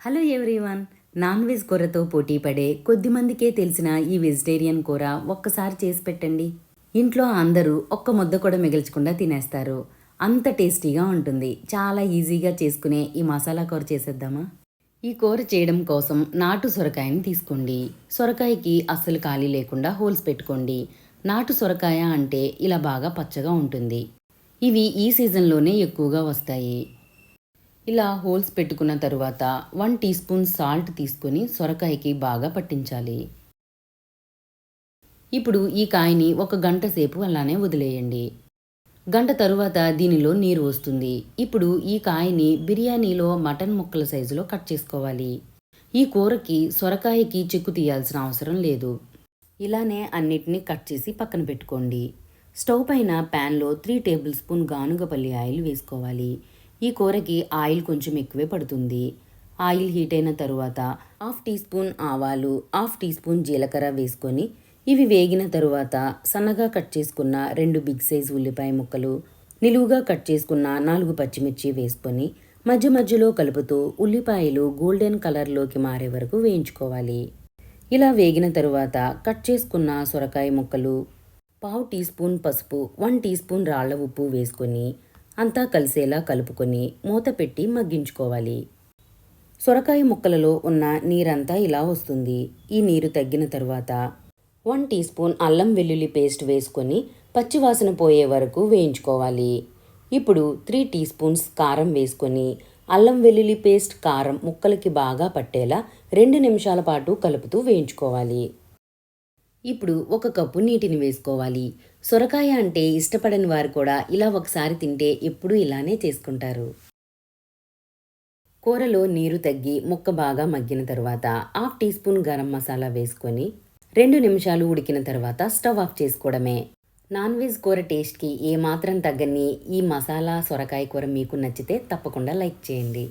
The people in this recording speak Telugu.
హలో ఎవ్రీవన్ నాన్ వెజ్ కూరతో పోటీ పడే కొద్ది మందికే తెలిసిన ఈ వెజిటేరియన్ కూర ఒక్కసారి చేసి పెట్టండి. ఇంట్లో అందరూ ఒక్క ముద్ద కూడా మిగిల్చకుండా తినేస్తారు. అంత టేస్టీగా ఉంటుంది. చాలా ఈజీగా చేసుకునే ఈ మసాలా కూర చేసేద్దామా? ఈ కూర చేయడం కోసం నాటు సొరకాయని తీసుకోండి. సొరకాయకి అస్సలు ఖాళీ లేకుండా హోల్స్ పెట్టుకోండి. నాటు సొరకాయ అంటే ఇలా బాగా పచ్చగా ఉంటుంది. ఇవి ఈ సీజన్లోనే ఎక్కువగా వస్తాయి. ఇలా హోల్స్ పెట్టుకున్న తరువాత వన్ టీ స్పూన్ సాల్ట్ తీసుకొని సొరకాయకి బాగా పట్టించాలి. ఇప్పుడు ఈ కాయని ఒక గంట సేపు అలానే వదిలేయండి. గంట తరువాత దీనిలో నీరు వస్తుంది. ఇప్పుడు ఈ కాయని బిర్యానీలో మటన్ ముక్కల సైజులో కట్ చేసుకోవాలి. ఈ కూరకి సొరకాయకి చిక్కు తీయాల్సిన అవసరం లేదు. ఇలానే అన్నిటినీ కట్ చేసి పక్కన పెట్టుకోండి. స్టవ్ పైన ప్యాన్లో త్రీ టేబుల్ స్పూన్ గానుగపల్లి ఆయిల్ వేసుకోవాలి. ఈ కూరకి ఆయిల్ కొంచెం ఎక్కువే పడుతుంది. ఆయిల్ హీట్ అయిన తరువాత హాఫ్ టీ స్పూన్ ఆవాలు హాఫ్ టీ స్పూన్ జీలకర్ర వేసుకొని ఇవి వేగిన తరువాత సన్నగా కట్ చేసుకున్న రెండు బిగ్ సైజ్ ఉల్లిపాయ ముక్కలు నిలువుగా కట్ చేసుకున్న నాలుగు పచ్చిమిర్చి వేసుకొని మధ్య మధ్యలో కలుపుతూ ఉల్లిపాయలు గోల్డెన్ కలర్లోకి మారే వరకు వేయించుకోవాలి. ఇలా వేగిన తరువాత కట్ చేసుకున్న సొరకాయ ముక్కలు పావు టీ స్పూన్ పసుపు వన్ టీ స్పూన్ రాళ్ళ ఉప్పు వేసుకొని అంతా కలిసేలా కలుపుకొని మూత పెట్టి మగ్గించుకోవాలి. సొరకాయ ముక్కలలో ఉన్న నీరంతా ఇలా వస్తుంది. ఈ నీరు తగ్గిన తరువాత వన్ టీ స్పూన్ అల్లం వెల్లుల్లి పేస్ట్ వేసుకొని పచ్చివాసన పోయే వరకు వేయించుకోవాలి. ఇప్పుడు త్రీ టీ స్పూన్స్ కారం వేసుకొని అల్లం వెల్లుల్లి పేస్ట్ కారం ముక్కలకి బాగా పట్టేలా రెండు నిమిషాల పాటు కలుపుతూ వేయించుకోవాలి. ఇప్పుడు ఒక కప్పు నీటిని వేసుకోవాలి. సొరకాయ అంటే ఇష్టపడని వారు కూడా ఇలా ఒకసారి తింటే ఎప్పుడూ ఇలానే చేసుకుంటారు. కూరలో నీరు తగ్గి ముక్క బాగా మగ్గిన తర్వాత half teaspoon garam masala వేసుకొని రెండు నిమిషాలు ఉడికిన తర్వాత స్టవ్ ఆఫ్ చేసుకోవడమే. నాన్ వెజ్ కూర టేస్ట్కి ఏమాత్రం తగ్గని ఈ మసాలా సొరకాయ కూర మీకు నచ్చితే తప్పకుండా లైక్ చేయండి.